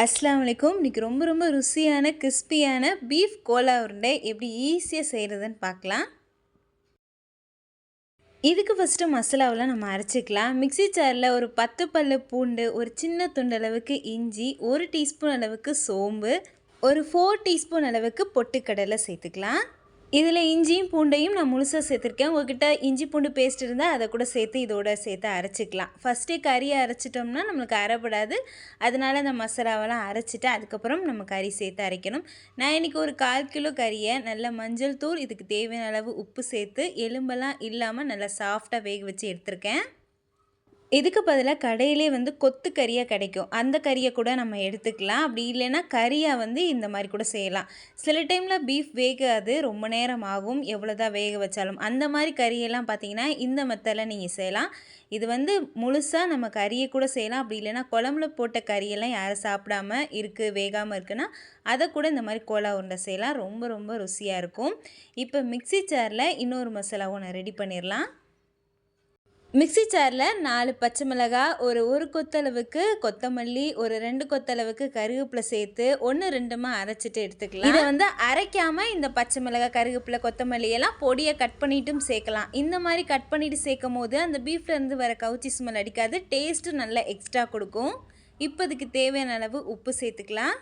அஸ்லாம் வலைக்கும் இன்றைக்கி ரொம்ப ரொம்ப ருசியான கிறிஸ்பியான பீஃப் கோலா உருண்டை எப்படி ஈஸியாக செய்கிறதுன்னு பார்க்கலாம். இதுக்கு ஃபஸ்ட்டு மசாலாவெலாம் நம்ம அரைச்சிக்கலாம். மிக்ஸி ஜாரில் ஒரு பத்து பல்லு பூண்டு ஒரு சின்ன துண்டளவுக்கு இஞ்சி ஒரு டீஸ்பூன் அளவுக்கு சோம்பு ஒரு ஃபோர் டீஸ்பூன் அளவுக்கு பொட்டுக்கடலை சேர்த்துக்கலாம். இதில் இஞ்சியும் பூண்டையும் நான் முழுசாக சேர்த்துருக்கேன். உங்ககிட்ட இஞ்சி பூண்டு பேஸ்ட் இருந்தால் அதை கூட சேர்த்து இதோட சேர்த்து அரைச்சிக்கலாம். ஃபஸ்ட்டே கறியை அரைச்சிட்டோம்னா நம்மளுக்கு அரைப்படாது. அதனால் அந்த மசாலாவெல்லாம் அரைச்சிட்டு அதுக்கப்புறம் நம்ம கறி சேர்த்து அரைக்கணும். நான் இன்றைக்கி ஒரு கால் கிலோ கறியை நல்ல மஞ்சள் தூள் இதுக்கு தேவையான அளவு உப்பு சேர்த்து எலும்பெல்லாம் இல்லாமல் நல்லா சாஃப்டாக வேக வச்சு எடுத்திருக்கேன். இதுக்கு பதிலாக கடையிலே வந்து கொத்து கறியாக கிடைக்கும். அந்த கறியை கூட நம்ம எடுத்துக்கலாம். அப்படி இல்லைன்னா கறியாக வந்து இந்த மாதிரி கூட செய்யலாம். சில டைமில் பீஃப் வேகாது ரொம்ப நேரம் ஆகும். எவ்வளோதான் வேக வச்சாலும். அந்த மாதிரி கறியெல்லாம் பார்த்தீங்கன்னா இந்த மெத்தடில் நீங்கள் செய்யலாம். இது வந்து முழுசாக நம்ம கறியை கூட செய்யலாம். அப்படி இல்லைன்னா குழம்புல போட்ட கறியெல்லாம் யாரும் சாப்பிடாம இருக்குது வேகாமல் இருக்குன்னா அதை கூட இந்த மாதிரி கோலா உருண்டை செய்யலாம். ரொம்ப ரொம்ப ருசியாக இருக்கும். இப்போ மிக்சி ஜாரில் இன்னொரு மசாலாவும் நான் ரெடி பண்ணிடலாம் மிக்ஸி சாரில் நாலு பச்சை மிளகாய் ஒரு ஒரு கொத்தளவுக்கு கொத்தமல்லி ஒரு ரெண்டு கொத்தளவுக்கு கருவேப்பிலை சேர்த்து ஒன்று ரெண்டுமா அரைச்சிட்டு எடுத்துக்கலாம். இதை வந்து அரைக்காமல் இந்த பச்சை மிளகாய் கருவேப்பிலை கொத்தமல்லி எல்லாம் பொடியை கட் பண்ணிட்டும் சேர்க்கலாம். இந்த மாதிரி கட் பண்ணிட்டு சேர்க்கும் போது அந்த பீஃப்லேருந்து வர கவுச்சி ஸ்மெல் அடிக்காது. டேஸ்ட்டு நல்லா எக்ஸ்ட்ரா கொடுக்கும். இப்போதுக்கு தேவையான அளவு உப்பு சேர்த்துக்கலாம்.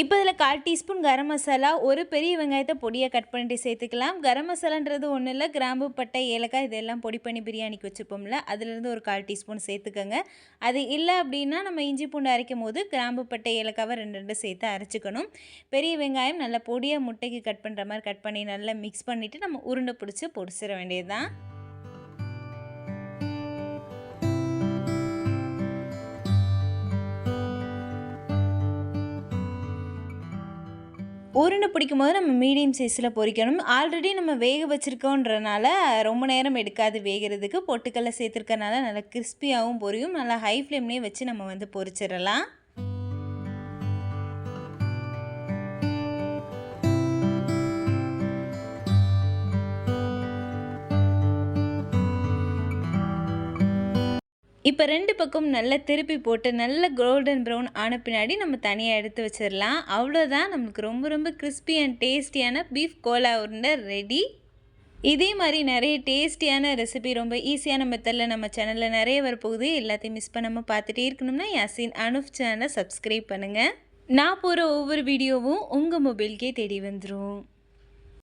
இப்போ இதில் கால் டீஸ்பூன் கரம் மசாலா ஒரு பெரிய வெங்காயத்தை பொடியை கட் பண்ணிட்டு சேர்த்துக்கலாம். கரம் மசாலான்றது ஒன்றும் இல்லை கிராம்பு பட்டை ஏலக்காய் இதெல்லாம் பொடி பண்ணி பிரியாணிக்கு வச்சுப்போம்ல அதுலேருந்து ஒரு கால் டீஸ்பூன் சேர்த்துக்கோங்க. அது இல்லை அப்படின்னா நம்ம இஞ்சி பூண்டு அரைக்கும் போது கிராம்பு பட்டை ஏலக்காவை ரெண்டு ரெண்டு சேர்த்து அரைச்சிக்கணும். பெரிய வெங்காயம் நல்லா பொடியாக முட்டைக்கு கட் பண்ணுற மாதிரி கட் பண்ணி நல்லா மிக்ஸ் பண்ணிவிட்டு நம்ம உருண்டை பிடிச்சி பொடிச்சிட வேண்டியது தான் உருண்டை பிடிக்கும் போது நம்ம மீடியம் சைஸில் பொரிக்கணும் ஆல்ரெடி நம்ம வேக வச்சுருக்கோன்றனால ரொம்ப நேரம் எடுக்காது வேகிறதுக்கு. பொட்டுக்கல்ல சேர்த்துருக்கனால நல்லா கிறிஸ்பியாகவும் பொரியும். நல்லா ஹை ஃப்ளேம்லேயே வச்சு நம்ம வந்து பொரிச்சிடலாம். இப்போ ரெண்டு பக்கம் நல்லா திருப்பி போட்டு நல்ல கோல்டன் ப்ரௌன் ஆன பின்னாடி நம்ம தனியாக எடுத்து வச்சிடலாம். அவ்வளோதான் நம்மளுக்கு ரொம்ப ரொம்ப கிறிஸ்பி அண்ட் டேஸ்டியான பீஃப் கோலா உருண்டை ரெடி இதே மாதிரி நிறைய டேஸ்டியான ரெசிபி ரொம்ப ஈஸியான மெத்தடில் நம்ம சேனலில் நிறைய வரப்போகுது. எல்லாத்தையும் மிஸ் பண்ணாமல் பார்த்துட்டே இருக்கணும்னா யாசின் அனுஃப் சேனலை சப்ஸ்கிரைப் பண்ணுங்கள் நான் போகிற ஒவ்வொரு வீடியோவும் உங்கள் மொபைல்கே தேடி வந்துடும்